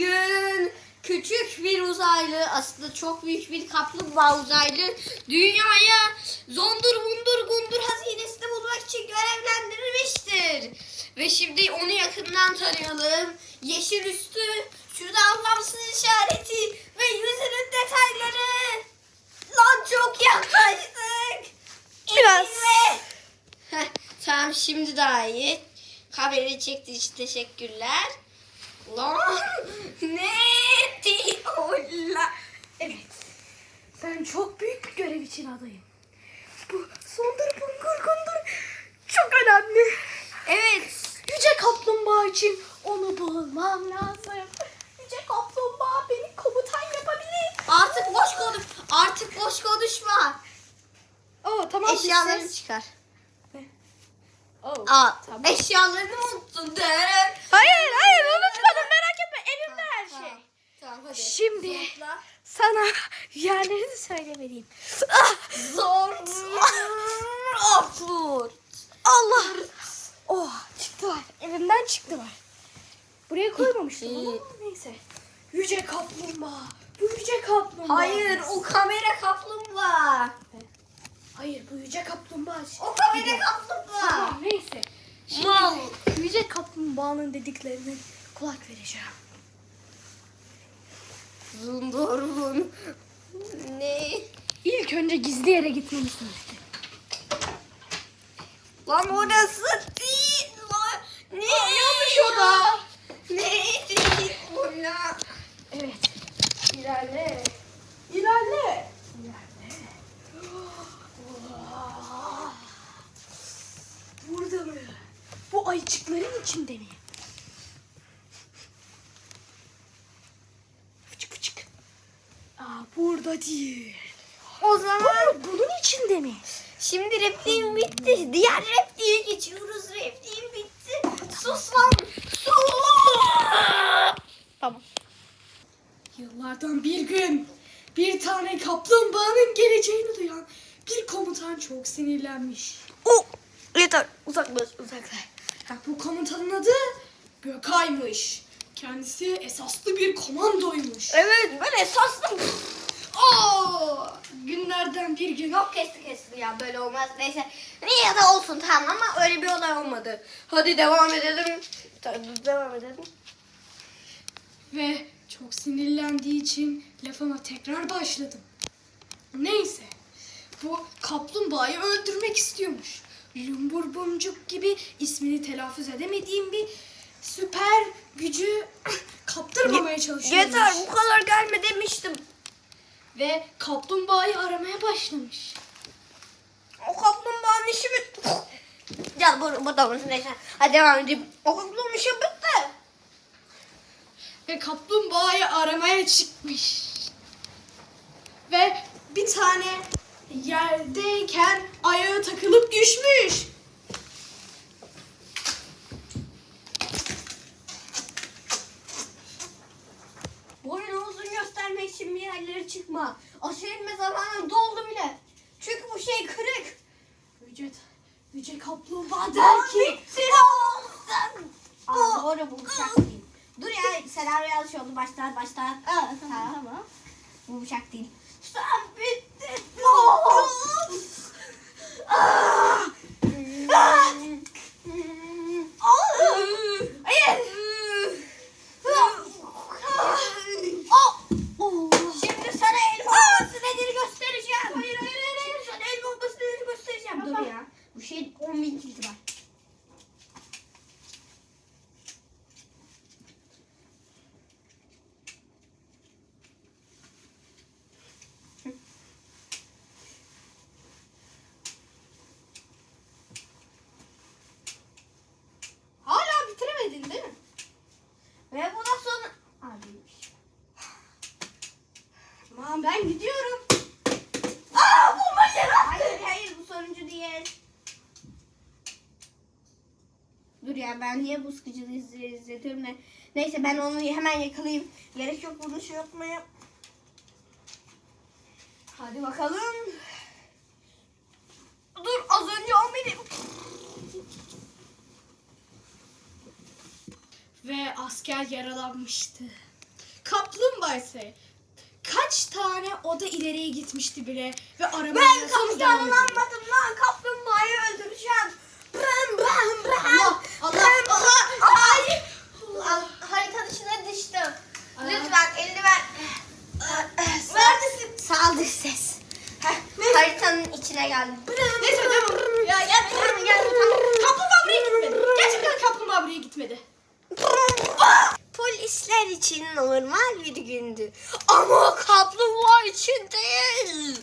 Gün küçük bir uzaylı aslında çok büyük bir kaplumbağa uzaylı tamam şimdi daha iyi. Kamerayı çektiği için teşekkürler. Lan ne diyorlar? Evet. Ben çok büyük bir görev için adayım. Bu sondur bungur kundur çok önemli. Evet. Yüce kaplumbağa için onu bulmam lazım. Yüce kaplumbağa beni komutan yapabilir. Artık boş konuş. Artık boş konuşma. Oo tamam Eşyalarını çıkar. Oo, Aa, tamam. eşyalarını unuttun? Deren. Hayır hayır unutmadım merak etme elimde her şey. Tamam, Tamam hadi. Şimdi Zıpla. sana yerlerini söylemeliyim. Ah, Zor. Afur. Allah. Oh çıktılar. Evimden çıktılar. Buraya koymamıştım ama neyse. Yüce kaplumbağa. Yüce kaplumbağa. Hayır o kamera kaplumbağa. Hayır bu yüce kaplumbağa. O kamera kaplumbağa. Tamam neyse. Şimdi Mal. yüce kaplumbağanın dediklerine kulak vereceğim. Zundorun. Ne? İlk önce gizli yere gitmemiz gerekti. Lan orası değil lan. Ne? yanlış oda. Ne değil? Evet. İlerle. İlerle. Oh. Burada mı? Bu ayıcıkların içinde mi? Fıçık fıçık. Aa, burada değil. O zaman Aa, bunun içinde mi? şimdi repliğim bitti. Diğer repliğe geçiyoruz. Repliğim bitti. Sus lan. Sus. Tamam. Yıllardan bir gün bir tane kaplumbağanın geleceğini duyan bir komutan çok sinirlenmiş. O yeter. Uzaklaş uzaklaş. Ha, bu komutanın adı Gökay'mış. Kendisi esaslı bir komandoymuş. Evet ben esaslım. Aa, günlerden bir gün Yok kesti kesti ya böyle olmaz. Neyse niye de olsun tamam ama öyle bir olay olmadı. Hadi devam edelim. Tabii, Devam edelim. ve çok sinirlendiği için lafıma tekrar başladım. Neyse, bu kaplumbağayı öldürmek istiyormuş. Lumbur bumcuk gibi ismini telaffuz edemediğim bir süper gücü kaptırmamaya çalışıyormuş. Yeter bu kadar gelme demiştim. Ve kaplumbağayı aramaya başlamış. O kaplumbağanın işi bitti. Gel bu, burada mısın neyse. Hadi devam edeyim. O kaplumbağanın işi bitti. Ve kaplumbağayı aramaya çıkmış. Ve bir tane yerdeyken ayağı takılıp düşmüş. Zamanı doldu bile. Çünkü bu şey kırık. Yüce, yüce kaplumbağa der Der ki olsun. Aa, doğru bu bıçak değil. Dur ya senaryo yanlış oldu. Baştan ben niye bu sıkıcılığı izletiyorum ne? Neyse ben onu hemen yakalayayım. Gerek yok bunu şey yapmaya. Hadi bakalım. Dur az önce o benim. Ve asker yaralanmıştı. Kaplumbağa ise kaç tane oda ileriye gitmişti bile ve aramaya Ben kaptanın anladım lan kaplumbağayı. Saldır ses. Heh, haritanın içine geldim. Neyse tamam. Ya gel gel tamam. Kaplumbağa buraya gitmedi. Gerçekten kaplumbağa buraya gitmedi. Polisler için normal bir gündü. Ama kaplumbağa için değil.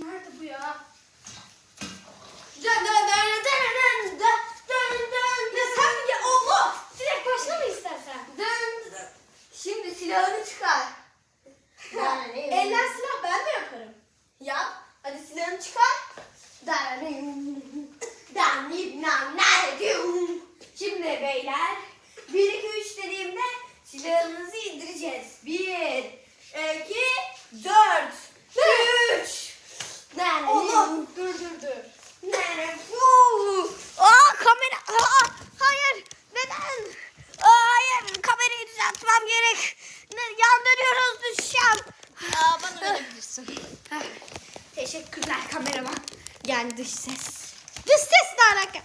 Nerede bu ya? Dön dön dön dön dön dön dön Ya sen gel? Allah! Direkt başlama istersen. dön dön. Şimdi silahını çıkar. Yani, Eller silah ben de yaparım. Yap. Hadi silahını çıkar. Danip nam nerede? Şimdi beyler 1 2 3 dediğimde silahınızı indireceğiz. 1 2 4 3 Nerede? Allah! Dur dur dur. Nerede? Fuu! Aa kamera. Aa, hayır. Neden? Aa, hayır. Kamerayı düzeltmem gerek. Yandırıyoruz düşeceğim. Aa bana verebilirsin. Teşekkürler kameraman. Yani dış ses. Dış ses ne alaka?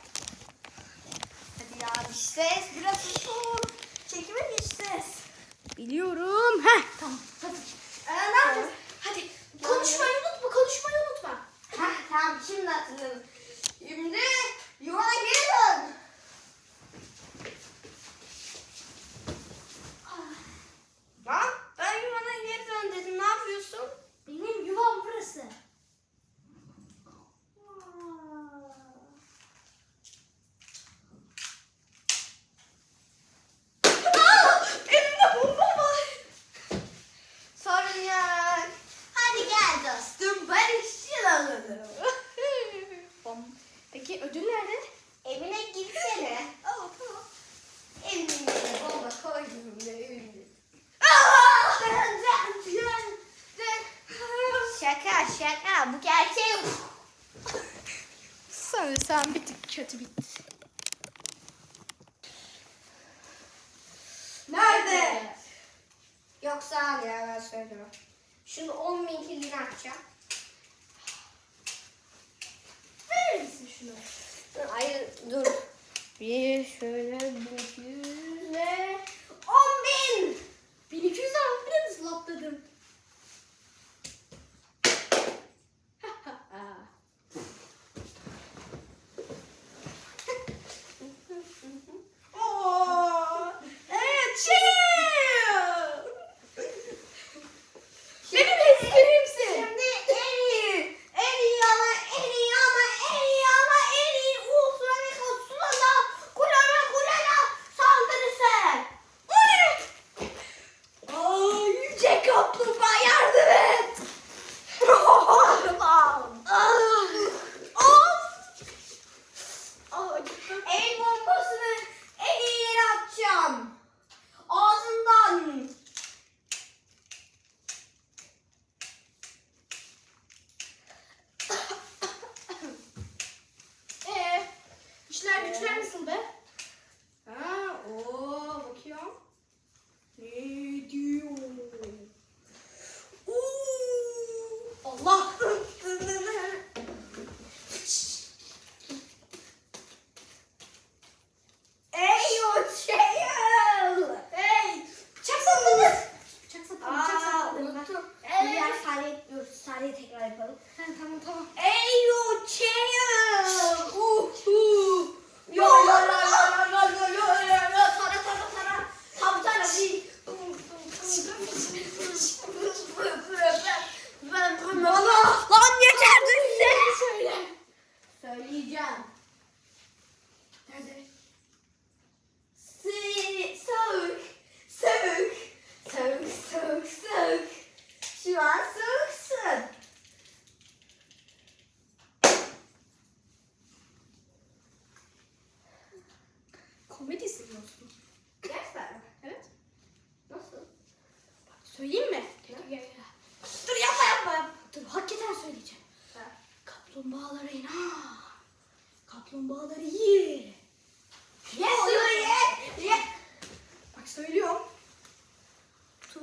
Hadi ya dış ses. Biraz sus. Çekime dış ses. Biliyorum. Heh tamam. Hadi. Ee, ne yapacağız? Hadi. Konuşmayı unutma, konuşmayı unutma. Heh, tamam şimdi hatırladım. Şimdi yuvana geri dön. Lan ben yuvana geri dön dedim. Ne yapıyorsun? Benim yuvam burası. Elimde bomba var. Sorun yok. Hadi gel dostum barışçıl olalım. Peki ödül nerede? Evine gitsene. Aa, tamam. Evine bomba koydum da evine. Aa! Dön, dön, dön, dön. Şaka şaka bu gerçek. Sen, kötü bitti. Nerede? Yoksa al ya ben söylemem. Şunu 10 bin kilini açacağım. Verir misin şunu? Hayır dur. Bir şöyle bir yüzle. 10 bin. 1200 lira biraz zıplattım.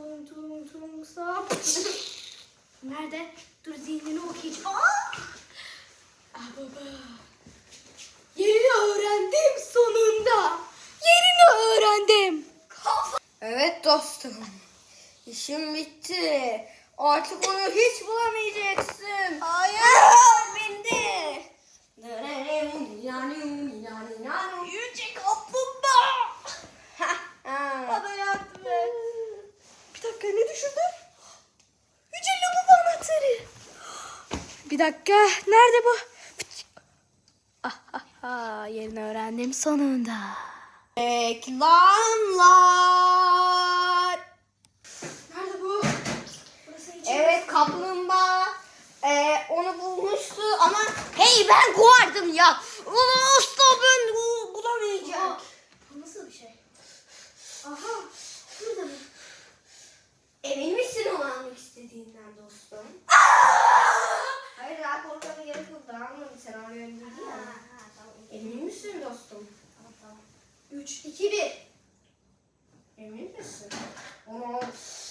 tung tung tung sap. Nerede? Dur zihnini okuyacağım. Aa! Ah baba. Yerini öğrendim sonunda. Yerini öğrendim. Kafa. Evet dostum. İşim bitti. Artık onu hiç bulamayacaksın. Hayır. Hayır bindi. Yüce kaplumbağa. Bana yardım et. Dakika ne düşürdü? Yüce lavabo anahtarı. Bir dakika nerede bu? Ah, ah, ah, yerini öğrendim sonunda. Reklamlar. Nerede bu? Evet kaplumbağa e, onu bulmuştu ama hey ben kovardım ya. Onu usta ben bu- bulamayacağım. Bu nasıl bir şey? Aha. Emin misin onu almak istediğinden dostum? Hayır daha korkmana gerek yok. Daha anladım sen oraya öldürdün ya. Emin misin dostum? 3, 2, 1. Emin misin? Onu Sakın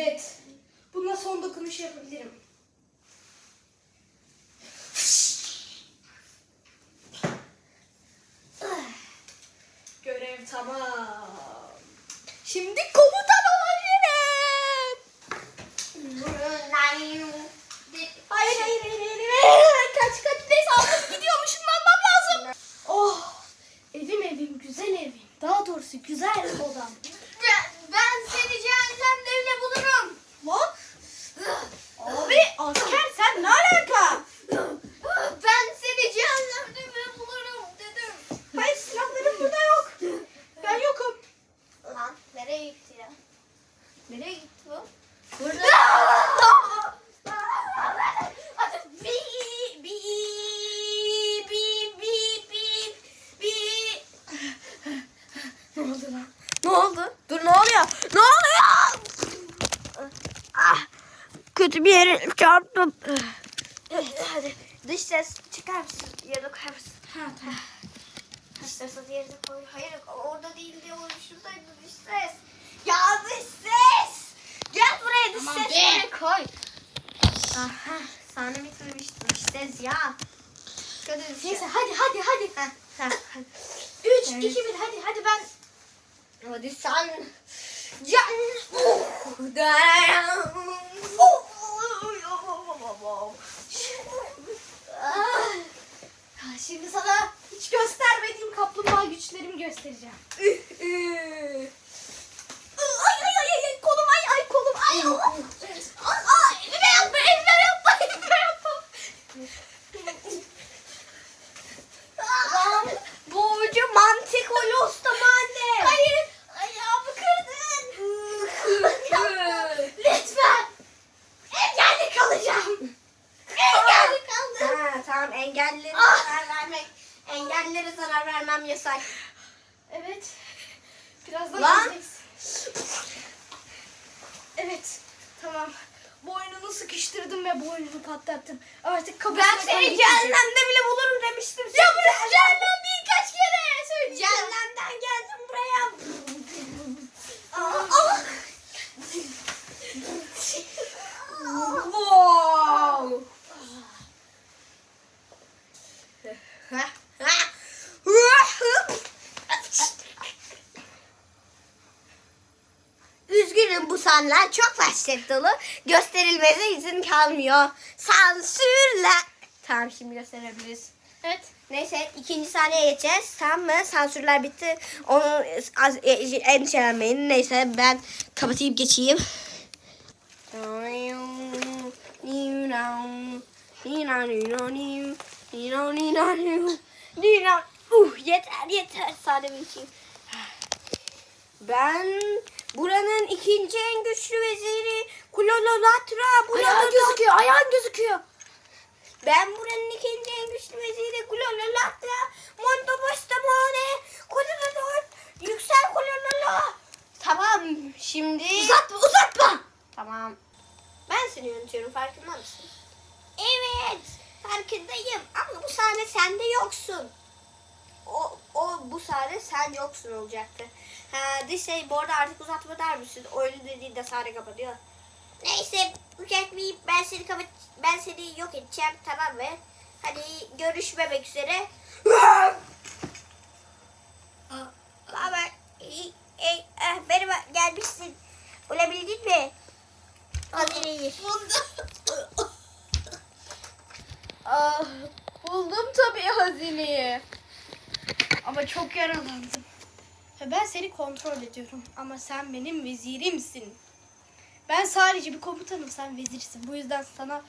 Evet. Bununla son dokunuş yapabilirim. Görev tamam. Şimdi komutan olabilirim. Hayır hayır hayır hayır. hayır. Kaç kaç neyse aldım gidiyorum ışınlanmam lazım. Oh evim evim güzel evim. Daha doğrusu güzel odam. Ben, ben seni cehennemde bile bulurum. Lan abi asker sen ne alaka? Ben seni cehennemde bile bulurum dedim. Hayır silahlarım burada yok. Ben yokum. Lan nereye gitti ya? Nereye gitti bu? Burada. Hadi bi bi bi bi bi bi. Ne oldu lan? Ne oldu? Dur ne oluyor? Ne oluyor? Ah, kötü bir yere çarptım. Hadi dış ses çıkar mısın? Yerine koyar mısın? Ha tamam. Dış ses hadi yerine koy. Hayır orada değildi. O şuradaydı dış ses. Ya dış ses. Gel buraya dış Aman ses. koy. Aha sana bitirmiş dış ses ya. Kötü bir şey. Neyse hadi hadi hadi. Heh, heh, heh. 3, Evet. 2, 1 hadi hadi ben. Hadi sen. Can. Ha, Şimdi sana hiç göstermediğim kaplumbağa güçlerimi göstereceğim. Ay ay ay ay kolum ay ay kolum ay. Ay ay elime yapma elime yapma elime yapma. Lan boğucu mantık olostum anne. Hayır ayağımı kırdın. Lütfen. Engelli kalacağım. Engelli kaldım. Ha, tamam engellilere Ah! zarar vermek. Engellilere zarar vermem yasak. Birazdan Lan! Evet. Tamam. Boynunu sıkıştırdım ve boynunu patlattım. Artık kabusuna Ben seni cehennemde bile bulurum demiştim. Ya burası cehennem değil kaç kere söyleyeceğim. Cehennemden geldim buraya. Aa, Ah! Wow. Sahneler çok vahşet dolu. Gösterilmeze izin kalmıyor. Sansürle. Tamam şimdi gösterebiliriz. Evet. Neyse ikinci sahneye geçeceğiz. Tamam mı? Sansürler bitti. Onu az e, endişelenmeyin. Neyse ben kapatayım geçeyim. Uh, yeter yeter sade bir Ben buranın ikinci en güçlü veziri Kulololatra Ayağın gözüküyor ayağın gözüküyor. ben buranın ikinci en güçlü veziri Kulololatra Mondo Bastamone Kulololol Yüksel Kulololo Tamam şimdi Uzatma uzatma. Tamam Ben seni yönetiyorum farkında mısın? Evet farkındayım ama bu sahne sende yoksun. O, o bu sahne sen yoksun olacaktı. Ha, dış şey bu arada artık uzatma der misin? Öyle dediğinde sahne kapanıyor. Neyse uzatmayayım ben seni kapat ben seni yok edeceğim tamam mı? Hadi görüşmemek üzere. Baba iyi, iyi, eh, merhaba gelmişsin. Bulabildin mi? Hazineyi. Ah, buldum tabii hazineyi. Ama çok yaralandım. Ben seni kontrol ediyorum ama sen benim vezirimsin. Ben sadece bir komutanım, sen vezirsin. Bu yüzden sana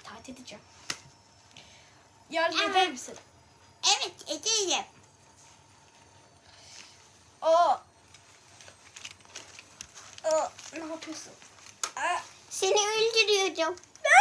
itaat edeceğim. Yardım Ama- eder misin? Evet edeyim. Aa. Aa, ne yapıyorsun? Aa, Seni öldürüyorum.